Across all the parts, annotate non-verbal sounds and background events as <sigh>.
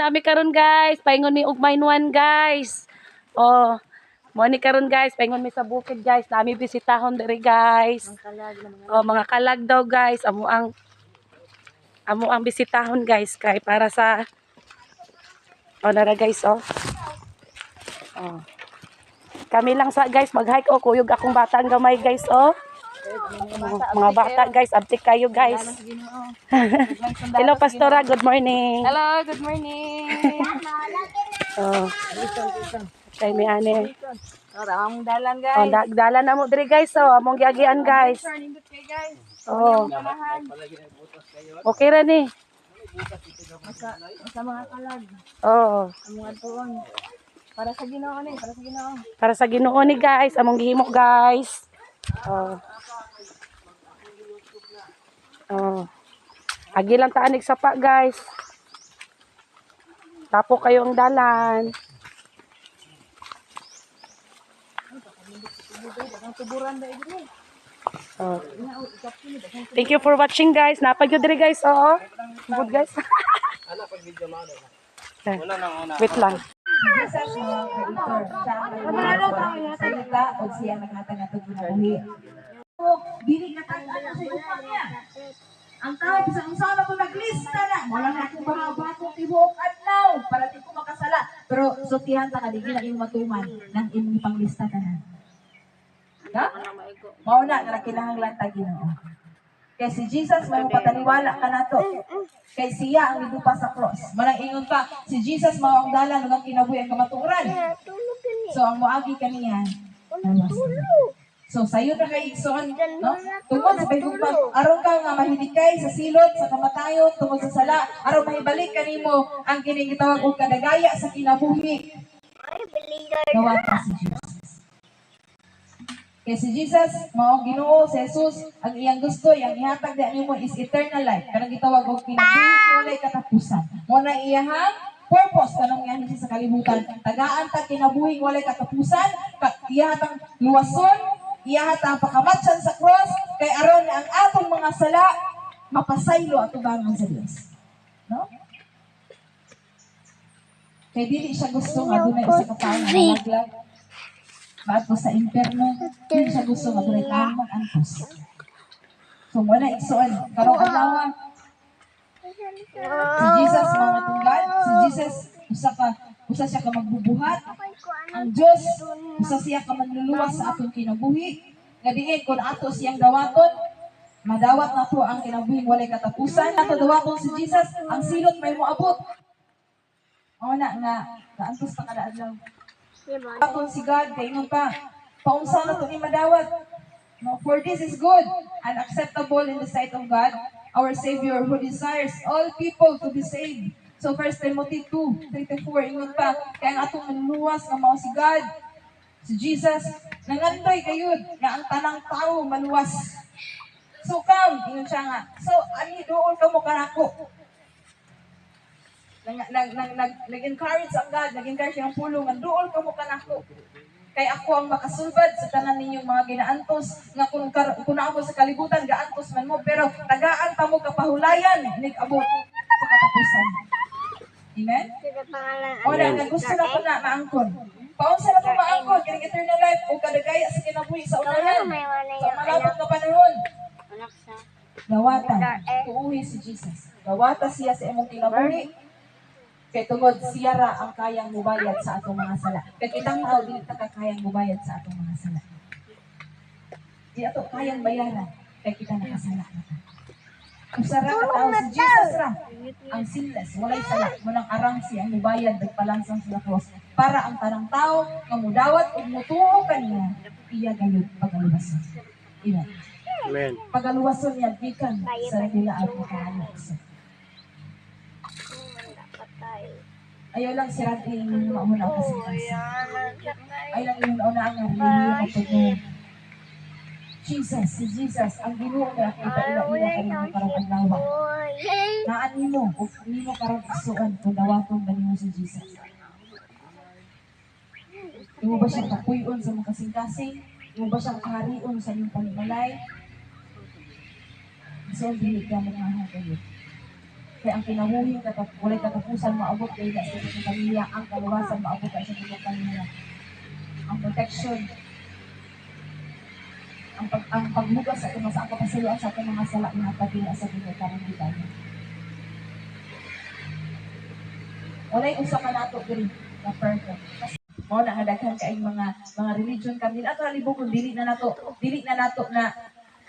Nami karon guys, paingon mi og mainwan guys. Oh, mo ni karon guys, paingon mi sa bukid guys. Nami bisitahon diri guys. Oh, mga kalag daw guys, amo ang amo ang bisitahon guys kay para sa Oh, nara guys oh. Oh. Kami lang sa guys mag-hike oh, kuyog akong bata ang gamay guys oh. Oh, mga bata guys, abtik kayo guys. <laughs> Hello Pastora, good morning. Hello, good morning. <laughs> Oh. Kay mi ane. Ang dalan Oh, guys. da dala na mo diri guys oh, among giagian guys. Oh. Okay ra ni. Sa, mga kalag. Oh. Ang mga tuon. Para sa Ginoo ni, para sa Ginoo. Para sa Ginoo ni guys, among gihimo guys. Oh. Oh. Agi lang ta anig sapa guys. Tapo kayo ang dalan. Oh. Thank you for watching guys. Napagyo diri guys. Oo. Good guys. Wait lang. Siya ang nagagawa salita o siya naghatangatog na buhi. Dili ka tandaan sa upang niya. Ang tao sa ang sana ko naglista na. Wala na akong mga batong tibuok adlaw para di ko makasala. Pero sutihan ta ka di na yung matuman nang imong panglista ka na. Ha? Mao na nga kinahanglan ta Ginoo. Kay si Jesus may pataniwala ka nato. Kay siya ang midupa sa cross. Manang ingon pa, si Jesus mao ang dalan ng kinabuhi ang kamatuoran. So ang moagi kaniya. na. So sayo na kay igsoon, no? Tungod sa bagong pag aron ka nga mahidikay sa silot sa kamatayon tungod sa sala, aron mahibalik kanimo ang kining gitawag og kadagaya sa kinabuhi. Nawata si Jesus. Kay si Jesus, mao Ginoo si Jesus, ang iyang gusto, iyang ihatag di nimo is eternal life. Kanang gitawag og kinabuhi walay katapusan. Mo na iyahang purpose kanang yan sa kalibutan. Tagaan ta kinabuhi walay katapusan, ka iyahatang luwason, iyahatang pakamatsan sa cross, kay aron ang atong mga sala mapasaylo ato bangon sa Dios. No? Kay dili siya gusto nga dunay isa ka tawo nga nalaglag. Bago sa imperno, dili siya gusto nga dunay tawo mag-antos. So muna igsoon, karong adlaw si Jesus mga tunggal, si Jesus usa ka usa siya ka magbubuhat. Ang Dios usa siya ka manluluwas sa atong kinabuhi. Nga diin kun ato siyang dawaton, madawat na to ang kinabuhi walay katapusan. Ato dawaton si Jesus, ang silot may moabot. Mao na nga kaantos ta kada adlaw. Aton si God kay ingon pa, paunsa na to ni madawat. No, for this is good and acceptable in the sight of God, our Savior, who desires all people to be saved. So 1 Timothy 2, 3 to 4, ingon pa, kaya ang atong manluwas nga mao si God, si Jesus, nangandoy kayod, nga ang tanang tao maluwas. So come, ingon siya nga. So, ani doon ka mo kanako. Nag, nag, nag, nag, nag-encourage ang God, nag-encourage ang pulong, nga doon ka mo kanako. Kay ako ang makasulbad sa tanan ninyong mga ginaantos nga kung kar- kung ako sa kalibutan gaantos man mo pero tagaan pa mo kapahulayan nig abot sa katapusan. Amen? O na, gusto na ko na maangkon. Paunsa na ko maangkon, kining eternal life o kadagaya sa kinabuhi sa unahan. Sa malabot na panahon. Gawata, tuuhi si Jesus. Gawata siya sa imong kinabuhi. Kay tungod siya ra ang kayang mubayad sa atong mga sala. Kay kitang tao dili ta ka kayang mubayad sa atong mga sala. Di ato kayang bayaran kay kita nakasala na ta. Usa ra ka tao si Jesus ra ang sinless, walay sala, munang arang siya ang mubayad nagpalansang sa cross para ang tanang tao nga mudawat ug mutuo kaniya iya gayud pagaluwason. Ina. Amen. Pagaluwason niya gikan sa nilaag mo kaanak. Ayaw lang si yung mauna kasi kasi. Ay lang yung nauna ang relihiyon at Jesus, si Jesus, ang ginoo na kita ila ila ka ng karang adlaw. Naan nimo, ug nimo karang isuon kung dawaton ba nimo si Jesus. Imo ba siyang kapuyon sa mga kasing-kasing? Imo ba siyang kaharion sa iyong panimalay? So, dili ka mga kayo. Kaya ang kinabuhi katap walay katapusan maabot kay sa pamilya, ang kaluwasan maabot sa pamilya. Ang protection, ang pag ang pagbugas sa ating sa kapasuluan sa ating mga sala nga pagila sa Ginoo karong gitan. Walay usa ka nato diri na perfect. Mao na nga daghan kay mga mga religion kami ato libog kung dili na nato dili na nato na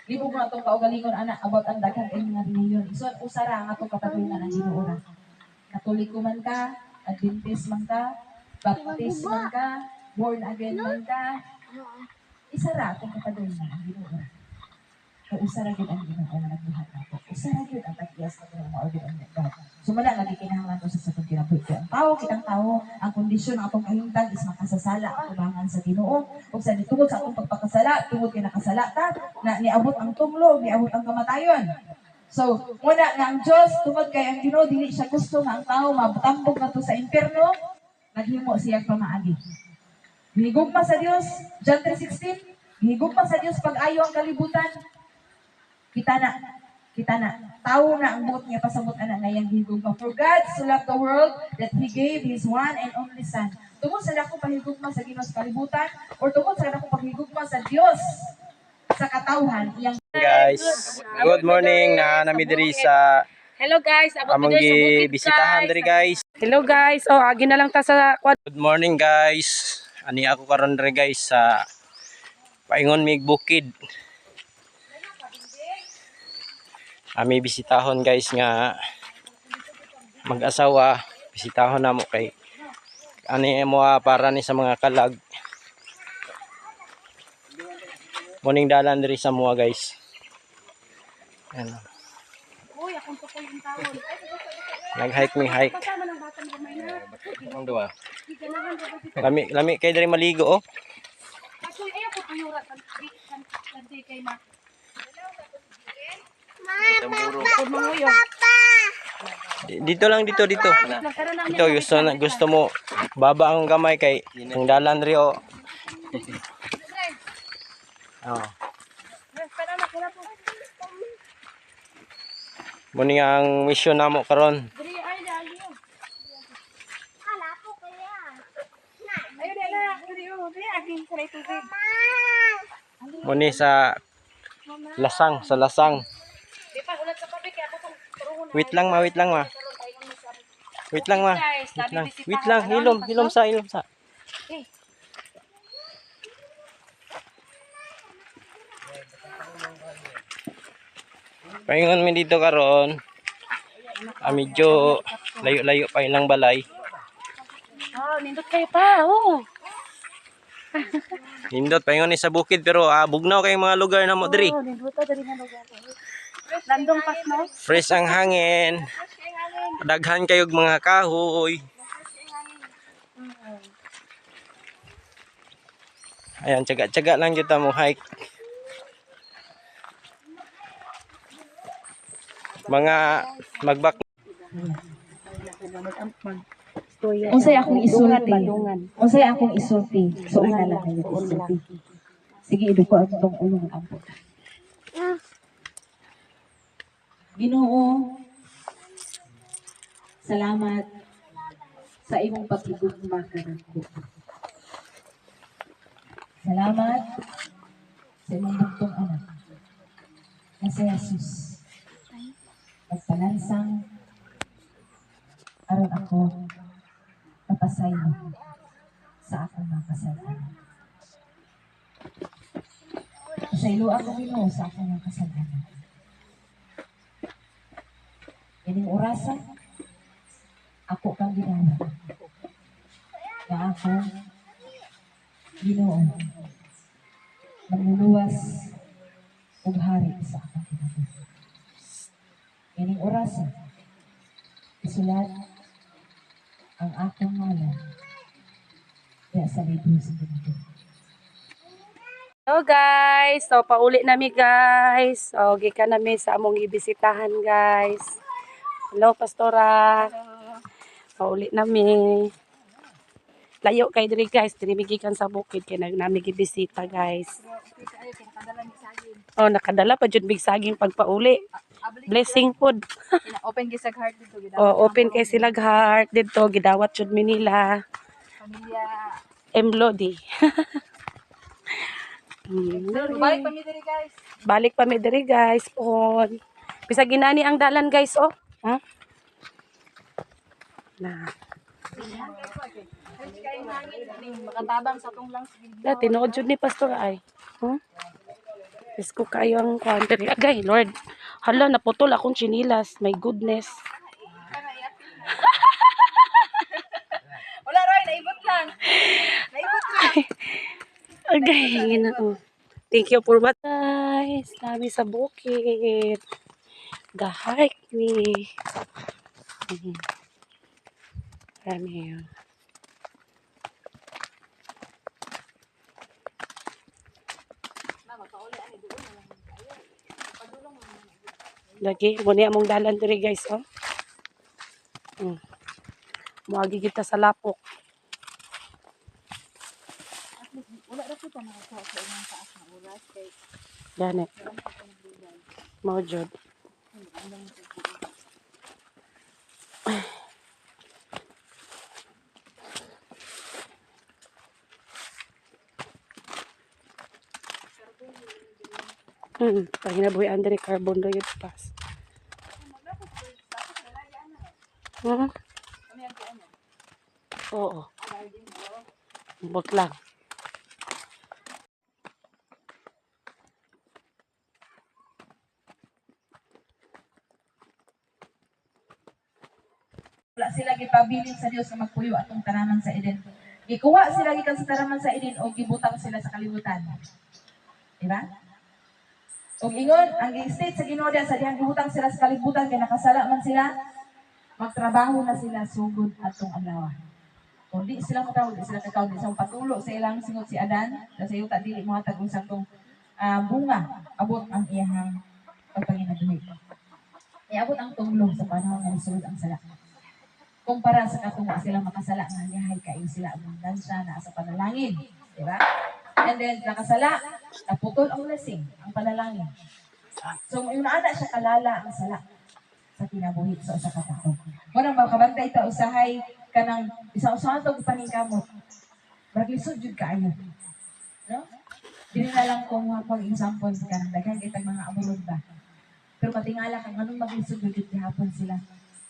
libog na itong kaugalingon ana about ang daghan kay mga religion. So usara ang atong kapatuloyan ang Ginoo ra. Katoliko man ka, Adventist man ka, Baptist man ka, born again man ka, isa ra atong kapatuloyan ang Ginoo. Kaya usa ra gyud ang Ginoo nga nagbuhat nato. Usa ra gyud ang tagyas sa Ginoo gyud ang God. Sumala lagi kinahanglan to sa satong kinabuhi. Ang tao kitang tao, ang kondisyon ng atong kahimtang is makasasala ang kubangan sa Ginoo. Ug sa tungod sa atong pagpakasala, tungod kay nakasala ta, na niabot ang tumlo, niabot ang kamatayon. So, muna nga ang Diyos, tungod kay ang Ginoo dili siya gusto nga ang tao mabutambog na to sa impyerno, naghimo siya pamaagi. Higugma sa Dios, John 3.16, higugma sa Dios pag-ayo ang kalibutan, kita na, kita na, tao na ang buot niya pasabot ana nga yang higugma. For God so loved the world that He gave His one and only Son. Tungod sa dako pahigugma sa Ginoo sa kalibutan, or tungod sa dako paghigugma sa Dios sa katawhan, iyang guys. Good morning na nami diri sa Hello guys, abot among bukid bisitahan guys. diri guys. Hello guys. Oh, agi na lang ta sa. Good morning guys. Ani ako karon diri guys sa Paingon Mig Bukid. Ami bisitahon guys nga mag-asawa bisitahon namo kay ani mo para ni sa mga kalag. Morning dalan diri sa mua guys. Ano. Uy, akong tukoy yung tawon. Nag-hike mi hike. Ang duwa. Ganahan ba ba Lami lami kay diri maligo oh. Ako ay ako tuyura kan Dito lang dito dito. Nagkaroon lang Ito gusto na gusto mo baba ang gamay kay ang dalan ri oh. <laughs> Oh. Muni ang mission namo karon. Diri ay dali. Ayo dala, diri aging kulay tubig. Muni sa lasang sa lasang. Sa. Wait lang ma, wait lang ma. Wait lang ma. Wait lang. Wait lang, hilom, hilom sa, hilom sa. Eh. Paingon mi dito karon. Ah, medyo layo-layo pa ilang balay. Oh, nindot kayo pa. Oh. Nindot paingon ni sa bukid pero ah, bugnaw kay mga lugar na mo diri. Oh, nindot ta diri lugar. Landong pas no. Fresh ang hangin. Daghan kayog mga kahoy. Ayan, tsaga-tsaga lang kita mo hike. Mga magbak Unsay akong isulti? Unsay akong isulti? So una lang kayo isulti. Sige, ido ko ang tong ulong ampo. Ginoo, salamat sa imong pagigugma kanako. Salamat sa imong bugtong anak na si Jesus. Nagpalansang aron ako napasay mo sa akong mga kasalanan. Pasaylo ako Ginoo sa akong mga kasalanan. Ining orasan, ako kang ginawa. Na ako, Ginoo, manluluwas ug hari sa akong kinabuhi. Ining orasan, isulat ang akong ngalan kaya sa libro sa Ginoo. Hello guys. So pauli nami guys. So gikan nami sa among gibisitahan guys. Hello pastora. Pauli nami. Layo kay diri guys, diri mi gikan sa bukid kay nami gibisita guys. Oh, nakadala pa jud big saging pagpauli. blessing food. Open gisag heart dito. Gidawat O, open kay sila heart dito, gidawat jud mi nila. Pamilya. Emlodi. Hmm. Balik pa mi diri guys. Balik pa mi diri guys, pon. Bisa ginani ang dalan guys, oh. Ha? Na. Makatabang sa tong lang sige. La, tinuod jud ni pastor ay. Huh? Is ko kayo ang kwan diri agay, <laughs> Lord. Hala, naputol akong chinilas. My goodness. Wala Roy, naibot lang. Naibot lang. Agay, ginoo. Thank you for what guys. Nami sa bukid. Gahike ni. Mhm. Marami yun. Lagi, muna among dalan diri guys, oh. Mm. Muagi kita sa lapok. Wala ra kita nakakuha sa imong taas na oras kay Gani. Mao jud. Hmm, paginabuhi andre carbon dioxide pass. Hmm. Oo. Bot lang. Sila gipabilin sa Dios nga magpuyo atong tanaman sa Eden. Gikuha sila gikan sa tanaman sa Eden o gibutang sila sa kalibutan. Di ba? O ingon, ang state sa Ginoo sa diyang gibutang sila sa kalibutan kay nakasala man sila, magtrabaho na sila sugod atong adlaw. Kung di sila mo di sila kakaw, di sila patulo sa ilang singot si Adan, sa iyo ta dili mga tagong sakong ah, bunga, abot ang iyahang pagpanginabuhi. Iabot ang tunglo sa panahon nga nisulod ang sala kumpara sa katunga sila makasala nga niyahay kayo sila ang dansya na sa panalangin. Di ba? And then, nakasala, naputol ang blessing, ang panalangin. So, yung naana siya kalala ang sala sa kinabuhi sa usa ka tawo. Muna ba kabantay ta usahay kanang isa usahan tong paningkamot. Maglisod jud kaayo. No? Dili na lang kung pag example sa kanang daghan kitang mga abulod ba. Pero matingala kang anong maglisod jud gihapon sila.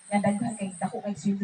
Nga daghan kay dako kay sweldo